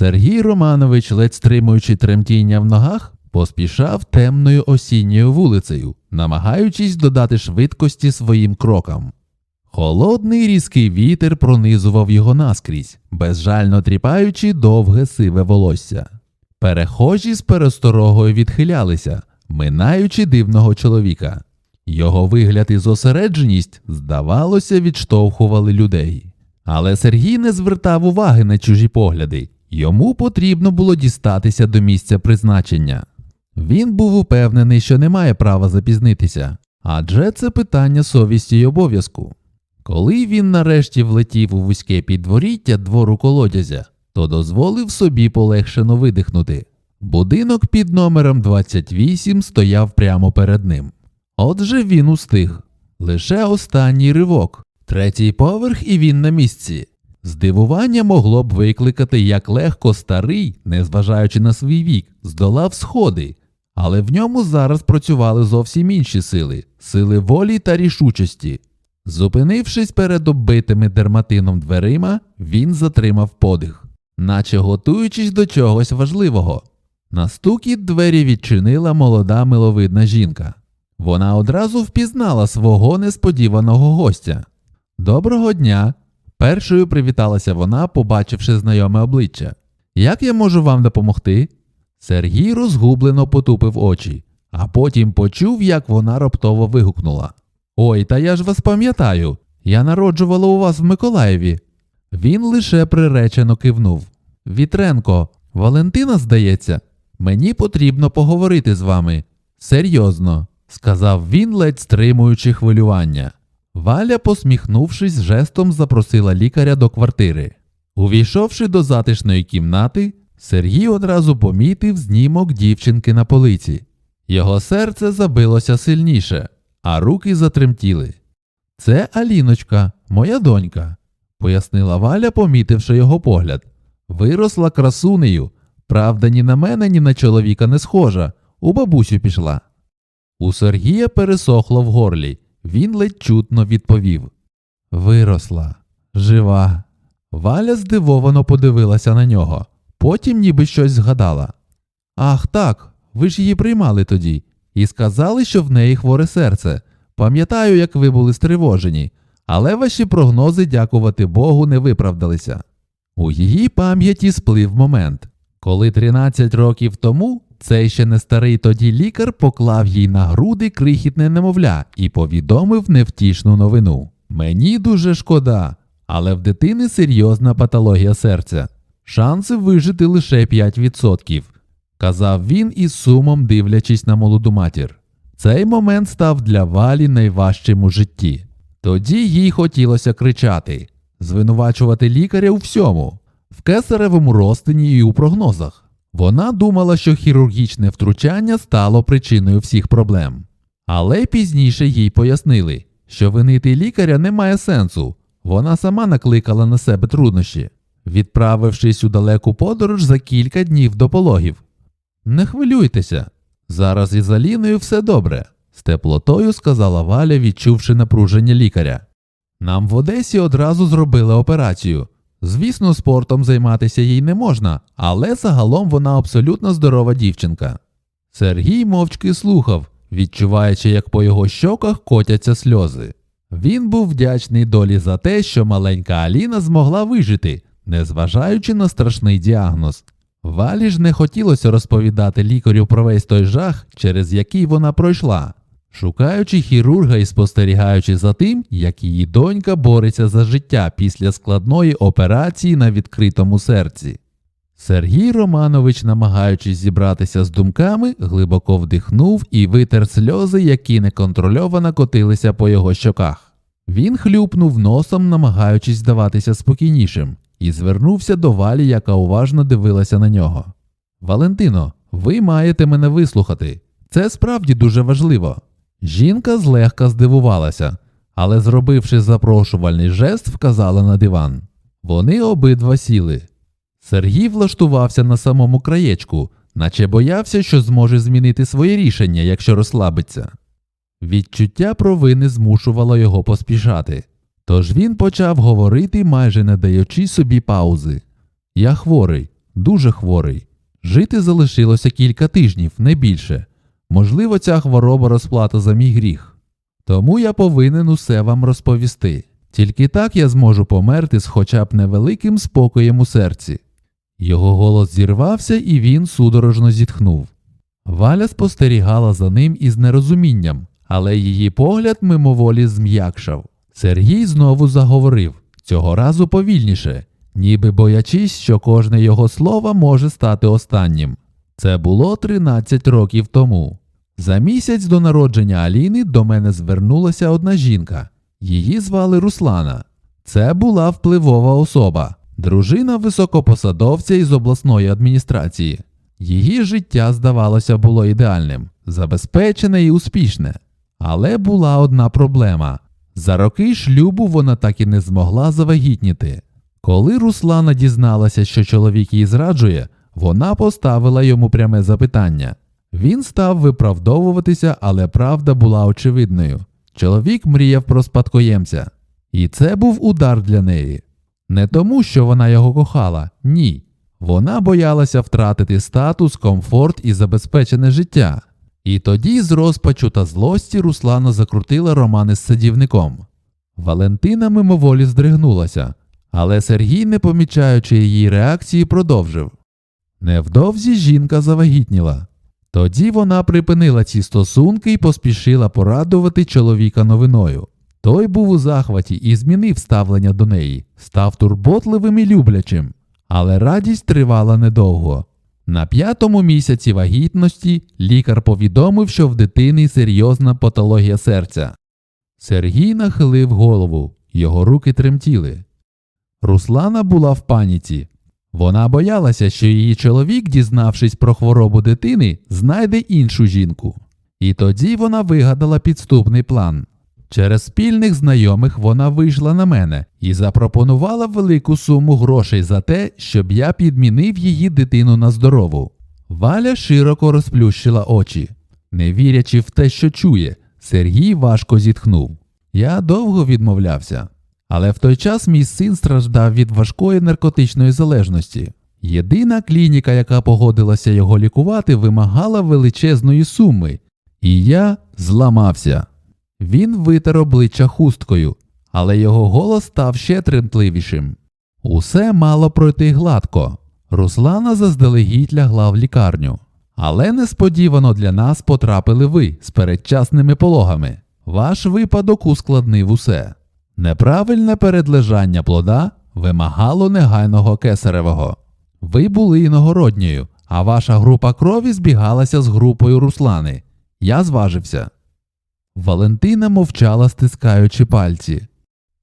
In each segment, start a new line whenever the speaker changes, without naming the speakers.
Сергій Романович, ледь стримуючи тремтіння в ногах, поспішав темною осінньою вулицею, намагаючись додати швидкості своїм крокам. Холодний різкий вітер пронизував його наскрізь, безжально тріпаючи довге сиве волосся. Перехожі з пересторогою відхилялися, минаючи дивного чоловіка. Його вигляд і зосередженість, здавалося, відштовхували людей. Але Сергій не звертав уваги на чужі погляди. Йому потрібно було дістатися до місця призначення. Він був упевнений, що не має права запізнитися, адже це питання совісті й обов'язку. Коли він нарешті влетів у вузьке підворіття двору колодязя, то дозволив собі полегшено видихнути. Будинок під номером 28 стояв прямо перед ним. Отже, він устиг. Лише останній ривок, третій поверх, і він на місці. Здивування могло б викликати, як легко старий, незважаючи на свій вік, здолав сходи, але в ньому зараз працювали зовсім інші сили сили волі та рішучості. Зупинившись перед оббитими дерматином дверима, він затримав подих, наче готуючись до чогось важливого. На стукіт двері відчинила молода миловидна жінка. Вона одразу впізнала свого несподіваного гостя. Доброго дня! Першою привіталася вона, побачивши знайоме обличчя. Як я можу вам допомогти? Сергій розгублено потупив очі, а потім почув, як вона раптово вигукнула. Ой, та я ж вас пам'ятаю. Я народжувала у вас в Миколаєві. Він лише приречено кивнув. Вітренко, Валентина, здається, мені потрібно поговорити з вами. Серйозно, сказав він, ледь стримуючи хвилювання. Валя, посміхнувшись, жестом запросила лікаря до квартири. Увійшовши до затишної кімнати, Сергій одразу помітив знімок дівчинки на полиці. Його серце забилося сильніше, а руки затремтіли. Це Аліночка, моя донька, пояснила Валя, помітивши його погляд. Виросла красунею. Правда, ні на мене, ні на чоловіка не схожа. У бабусю пішла. У Сергія пересохло в горлі. Він ледь чутно відповів Виросла, жива. Валя здивовано подивилася на нього, потім ніби щось згадала. Ах так, ви ж її приймали тоді, і сказали, що в неї хворе серце. Пам'ятаю, як ви були стривожені, але ваші прогнози, дякувати Богу, не виправдалися. У її пам'яті сплив момент, коли 13 років тому цей ще не старий тоді лікар поклав їй на груди крихітне немовля і повідомив невтішну новину. Мені дуже шкода, але в дитини серйозна патологія серця. Шанси вижити лише 5%, казав він із сумом дивлячись на молоду матір. Цей момент став для Валі найважчим у житті. Тоді їй хотілося кричати, звинувачувати лікаря у всьому, в кесаревому розтині і у прогнозах. Вона думала, що хірургічне втручання стало причиною всіх проблем. Але пізніше їй пояснили, що винити лікаря немає сенсу, вона сама накликала на себе труднощі, відправившись у далеку подорож за кілька днів до пологів. Не хвилюйтеся, зараз із Аліною все добре, з теплотою сказала Валя, відчувши напруження лікаря. Нам в Одесі одразу зробили операцію. Звісно, спортом займатися їй не можна, але загалом вона абсолютно здорова дівчинка. Сергій мовчки слухав, відчуваючи, як по його щоках котяться сльози. Він був вдячний долі за те, що маленька Аліна змогла вижити, незважаючи на страшний діагноз. Валі ж не хотілося розповідати лікарю про весь той жах, через який вона пройшла, шукаючи хірурга і спостерігаючи за тим, як її донька бореться за життя після складної операції на відкритому серці. Сергій Романович, намагаючись зібратися з думками, глибоко вдихнув і витер сльози, які неконтрольовано котилися по його щоках. Він хлюпнув носом, намагаючись здаватися спокійнішим, і звернувся до валі, яка уважно дивилася на нього. Валентино, ви маєте мене вислухати. Це справді дуже важливо. Жінка злегка здивувалася, але, зробивши запрошувальний жест, вказала на диван. Вони обидва сіли. Сергій влаштувався на самому краєчку, наче боявся, що зможе змінити своє рішення, якщо розслабиться. Відчуття провини змушувало його поспішати, тож він почав говорити, майже не даючи собі паузи. Я хворий, дуже хворий. Жити залишилося кілька тижнів, не більше. Можливо, ця хвороба розплата за мій гріх. Тому я повинен усе вам розповісти. Тільки так я зможу померти з хоча б невеликим спокоєм у серці. Його голос зірвався, і він судорожно зітхнув. Валя спостерігала за ним із нерозумінням, але її погляд мимоволі зм'якшав. Сергій знову заговорив, цього разу повільніше, ніби боячись, що кожне його слово може стати останнім. Це було 13 років тому. За місяць до народження Аліни до мене звернулася одна жінка. Її звали Руслана. Це була впливова особа, дружина високопосадовця із обласної адміністрації. Її життя, здавалося, було ідеальним, забезпечене і успішне. Але була одна проблема. За роки шлюбу вона так і не змогла завагітніти. Коли Руслана дізналася, що чоловік її зраджує, вона поставила йому пряме запитання. Він став виправдовуватися, але правда була очевидною. Чоловік мріяв про спадкоємця. І це був удар для неї. Не тому, що вона його кохала, ні. Вона боялася втратити статус, комфорт і забезпечене життя. І тоді з розпачу та злості Руслана закрутила романи з садівником. Валентина мимоволі здригнулася, але Сергій, не помічаючи її реакції, продовжив. Невдовзі жінка завагітніла. Тоді вона припинила ці стосунки і поспішила порадувати чоловіка новиною. Той був у захваті і змінив ставлення до неї, став турботливим і люблячим. Але радість тривала недовго. На п'ятому місяці вагітності лікар повідомив, що в дитини серйозна патологія серця. Сергій нахилив голову, його руки тремтіли. Руслана була в паніці. Вона боялася, що її чоловік, дізнавшись про хворобу дитини, знайде іншу жінку. І тоді вона вигадала підступний план. Через спільних знайомих вона вийшла на мене і запропонувала велику суму грошей за те, щоб я підмінив її дитину на здорову. Валя широко розплющила очі. Не вірячи в те, що чує, Сергій важко зітхнув. Я довго відмовлявся. Але в той час мій син страждав від важкої наркотичної залежності. Єдина клініка, яка погодилася його лікувати, вимагала величезної суми, і я зламався. Він витер обличчя хусткою, але його голос став ще тремтливішим. Усе мало пройти гладко. Руслана заздалегідь лягла в лікарню. Але несподівано для нас потрапили ви з передчасними пологами. Ваш випадок ускладнив усе. Неправильне передлежання плода вимагало негайного кесаревого. Ви були іногородньою, а ваша група крові збігалася з групою Руслани. Я зважився. Валентина мовчала, стискаючи пальці.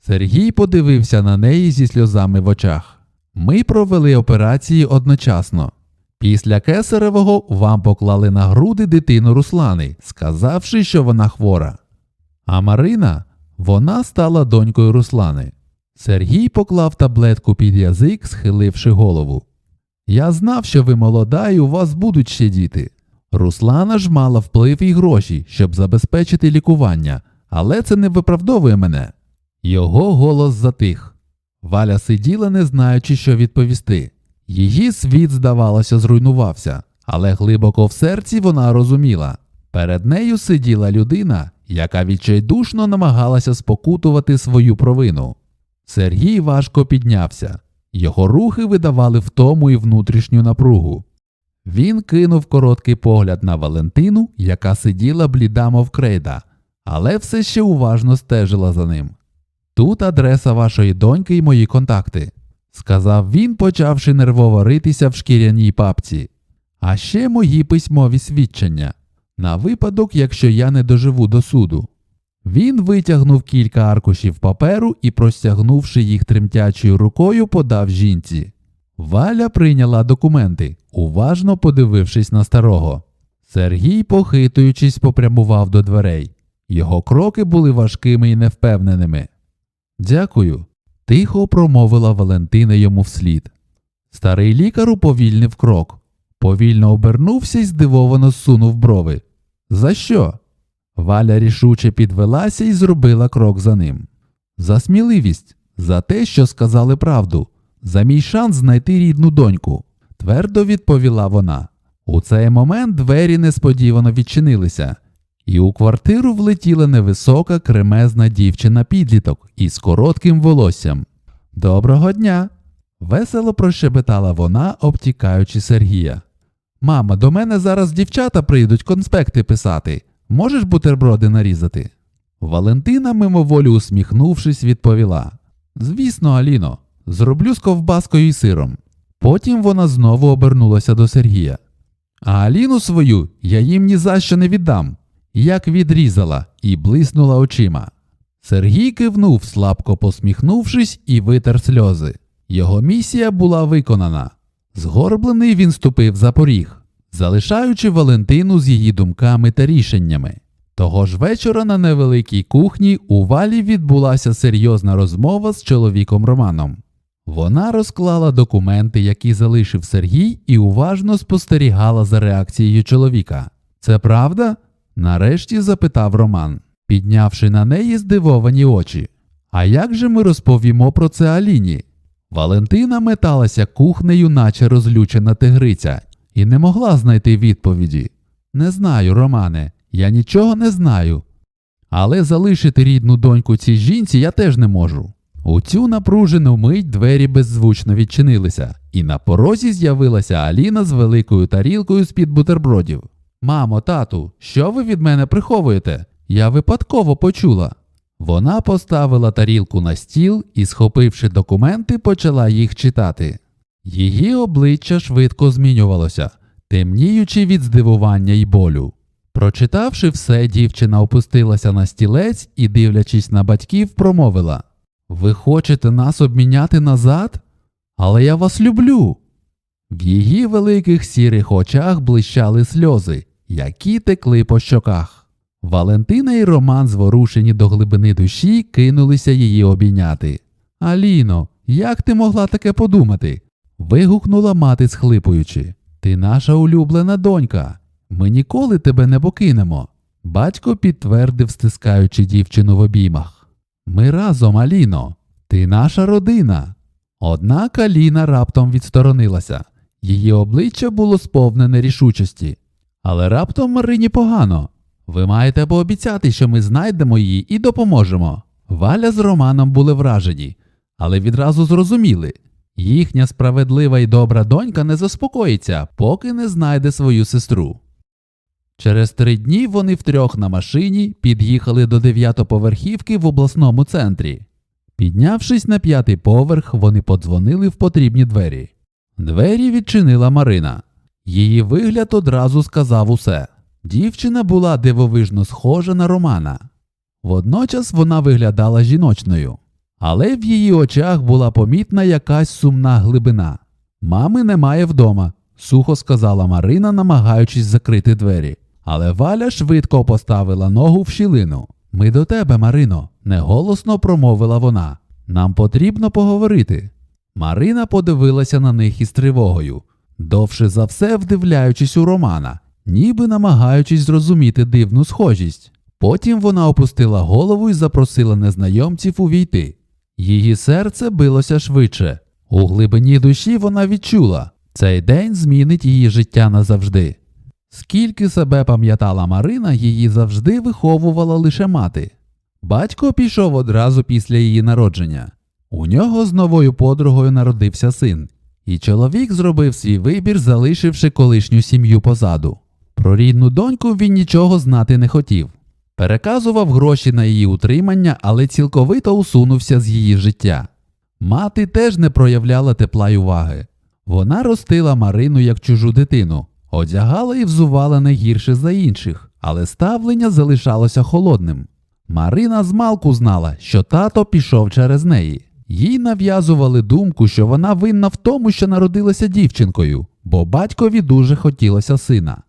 Сергій подивився на неї зі сльозами в очах. Ми провели операції одночасно. Після кесаревого вам поклали на груди дитину Руслани, сказавши, що вона хвора. А Марина, вона стала донькою Руслани. Сергій поклав таблетку під язик, схиливши голову. Я знав, що ви молода і у вас будуть ще діти. Руслана ж мала вплив і гроші, щоб забезпечити лікування, але це не виправдовує мене. Його голос затих. Валя сиділа, не знаючи, що відповісти. Її світ, здавалося, зруйнувався, але глибоко в серці вона розуміла. Перед нею сиділа людина, яка відчайдушно намагалася спокутувати свою провину. Сергій важко піднявся. Його рухи видавали втому і внутрішню напругу. Він кинув короткий погляд на Валентину, яка сиділа бліда, мов крейда, але все ще уважно стежила за ним. Тут адреса вашої доньки і мої контакти, сказав він, почавши нервово ритися в шкіряній папці. А ще мої письмові свідчення на випадок, якщо я не доживу до суду. Він витягнув кілька аркушів паперу і, простягнувши їх тремтячою рукою, подав жінці. Валя прийняла документи, уважно подивившись на старого. Сергій, похитуючись, попрямував до дверей. Його кроки були важкими і невпевненими. Дякую, тихо промовила Валентина йому вслід. Старий лікар уповільнив крок, повільно обернувся і здивовано сунув брови. За що? Валя рішуче підвелася і зробила крок за ним. За сміливість, за те, що сказали правду, за мій шанс знайти рідну доньку. твердо відповіла вона. У цей момент двері несподівано відчинилися, і у квартиру влетіла невисока кремезна дівчина підліток із коротким волоссям. Доброго дня! весело прощебетала вона, обтікаючи Сергія. Мама, до мене зараз дівчата прийдуть конспекти писати. Можеш бутерброди нарізати? Валентина, мимоволі усміхнувшись, відповіла: Звісно, Аліно, зроблю з ковбаскою і сиром. Потім вона знову обернулася до Сергія. А Аліну свою я їм ні за що не віддам, як відрізала і блиснула очима. Сергій кивнув, слабко посміхнувшись, і витер сльози. Його місія була виконана. Згорблений він ступив за поріг, залишаючи Валентину з її думками та рішеннями. Того ж вечора на невеликій кухні у валі відбулася серйозна розмова з чоловіком Романом. Вона розклала документи, які залишив Сергій, і уважно спостерігала за реакцією чоловіка. Це правда? нарешті запитав Роман, піднявши на неї здивовані очі. А як же ми розповімо про це Аліні? Валентина металася кухнею, наче розлючена тигриця, і не могла знайти відповіді. Не знаю, Романе, я нічого не знаю. Але залишити рідну доньку цій жінці я теж не можу. У цю напружену мить двері беззвучно відчинилися, і на порозі з'явилася Аліна з великою тарілкою з-під бутербродів. Мамо, тату, що ви від мене приховуєте? Я випадково почула. Вона поставила тарілку на стіл і, схопивши документи, почала їх читати. Її обличчя швидко змінювалося, темніючи від здивування й болю. Прочитавши все, дівчина опустилася на стілець і, дивлячись на батьків, промовила Ви хочете нас обміняти назад? Але я вас люблю. В її великих сірих очах блищали сльози, які текли по щоках. Валентина і Роман, зворушені до глибини душі, кинулися її обійняти. Аліно, як ти могла таке подумати? вигукнула мати, схлипуючи. Ти наша улюблена донька. Ми ніколи тебе не покинемо. Батько підтвердив, стискаючи дівчину в обіймах. Ми разом, Аліно, ти наша родина. Однак Аліна раптом відсторонилася. Її обличчя було сповнене рішучості. Але раптом Марині погано. Ви маєте пообіцяти, що ми знайдемо її і допоможемо. Валя з Романом були вражені, але відразу зрозуміли їхня справедлива і добра донька не заспокоїться, поки не знайде свою сестру. Через три дні вони втрьох на машині під'їхали до дев'ятоповерхівки в обласному центрі. Піднявшись на п'ятий поверх, вони подзвонили в потрібні двері. Двері відчинила Марина. Її вигляд одразу сказав усе. Дівчина була дивовижно схожа на Романа. Водночас вона виглядала жіночною, але в її очах була помітна якась сумна глибина. Мами немає вдома, сухо сказала Марина, намагаючись закрити двері. Але Валя швидко поставила ногу в щілину. Ми до тебе, Марино, неголосно промовила вона. Нам потрібно поговорити. Марина подивилася на них із тривогою, довше за все вдивляючись у Романа, ніби намагаючись зрозуміти дивну схожість. Потім вона опустила голову і запросила незнайомців увійти. Її серце билося швидше. У глибині душі вона відчула, цей день змінить її життя назавжди. Скільки себе пам'ятала Марина, її завжди виховувала лише мати. Батько пішов одразу після її народження. У нього з новою подругою народився син, і чоловік зробив свій вибір, залишивши колишню сім'ю позаду. Про рідну доньку він нічого знати не хотів. Переказував гроші на її утримання, але цілковито усунувся з її життя. Мати теж не проявляла тепла й уваги. Вона ростила Марину як чужу дитину, одягала і взувала не гірше за інших, але ставлення залишалося холодним. Марина змалку знала, що тато пішов через неї. Їй нав'язували думку, що вона винна в тому, що народилася дівчинкою, бо батькові дуже хотілося сина.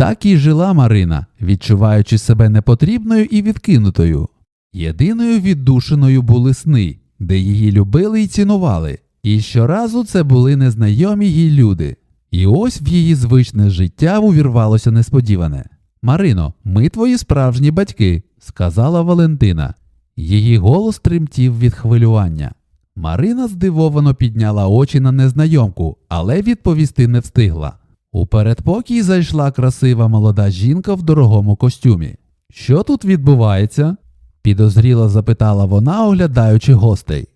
Так і жила Марина, відчуваючи себе непотрібною і відкинутою. Єдиною віддушиною були сни, де її любили і цінували, і щоразу це були незнайомі їй люди. І ось в її звичне життя увірвалося несподіване. Марино, ми твої справжні батьки, сказала Валентина. Її голос тремтів від хвилювання. Марина здивовано підняла очі на незнайомку, але відповісти не встигла. У передпокій зайшла красива молода жінка в дорогому костюмі. Що тут відбувається? підозріло запитала вона, оглядаючи гостей.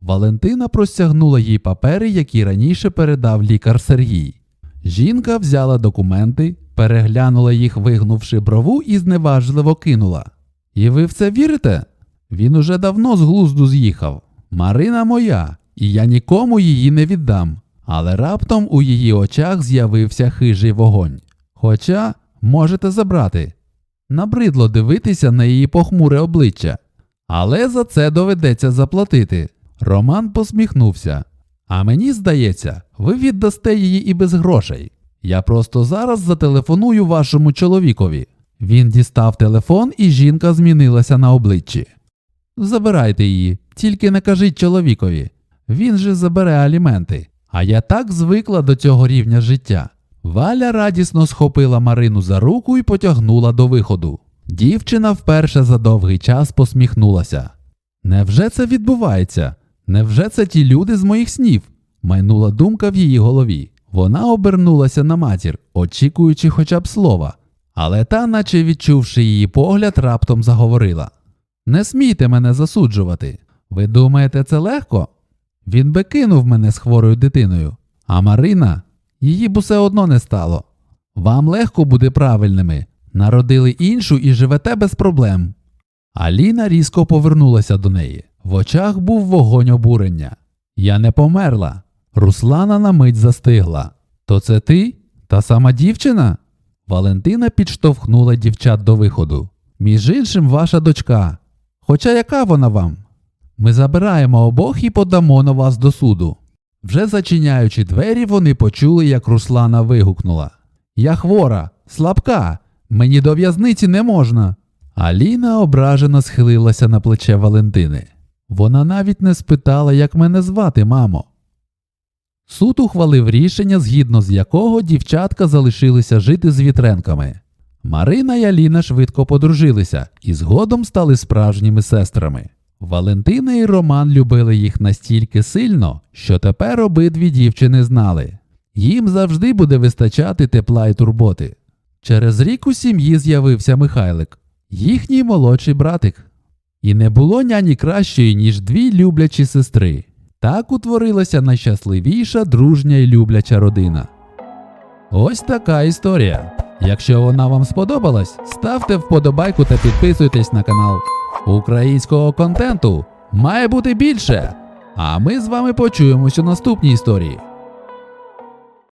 Валентина простягнула їй папери, які раніше передав лікар Сергій. Жінка взяла документи, переглянула їх, вигнувши брову, і зневажливо кинула. І ви в це вірите? Він уже давно з глузду з'їхав. Марина моя, і я нікому її не віддам. Але раптом у її очах з'явився хижий вогонь. Хоча можете забрати. Набридло дивитися на її похмуре обличчя. Але за це доведеться заплатити. Роман посміхнувся. А мені здається, ви віддасте її і без грошей. Я просто зараз зателефоную вашому чоловікові. Він дістав телефон, і жінка змінилася на обличчі. Забирайте її, тільки не кажіть чоловікові. Він же забере аліменти. А я так звикла до цього рівня життя. Валя радісно схопила Марину за руку і потягнула до виходу. Дівчина вперше за довгий час посміхнулася. Невже це відбувається? Невже це ті люди з моїх снів? майнула думка в її голові. Вона обернулася на матір, очікуючи хоча б слова, але та, наче відчувши її погляд, раптом заговорила: Не смійте мене засуджувати. Ви думаєте, це легко? Він би кинув мене з хворою дитиною, а Марина її б усе одно не стало. Вам легко буде правильними. Народили іншу і живете без проблем. Аліна різко повернулася до неї. В очах був вогонь обурення. Я не померла. Руслана на мить застигла. То це ти? Та сама дівчина? Валентина підштовхнула дівчат до виходу. Між іншим, ваша дочка. Хоча яка вона вам? Ми забираємо обох і подамо на вас до суду. Вже зачиняючи двері, вони почули, як Руслана вигукнула: Я хвора, слабка, мені до в'язниці не можна. Аліна ображено схилилася на плече Валентини. Вона навіть не спитала, як мене звати, мамо. Суд ухвалив рішення, згідно з якого дівчатка залишилися жити з вітренками. Марина й Аліна швидко подружилися і згодом стали справжніми сестрами. Валентина і Роман любили їх настільки сильно, що тепер обидві дівчини знали. Їм завжди буде вистачати тепла і турботи. Через рік у сім'ї з'явився Михайлик, їхній молодший братик. І не було няні кращої, ніж дві люблячі сестри. Так утворилася найщасливіша, дружня і любляча родина. Ось така історія. Якщо вона вам сподобалась, ставте вподобайку та підписуйтесь на канал. Українського контенту має бути більше. А ми з вами почуємось у наступній історії.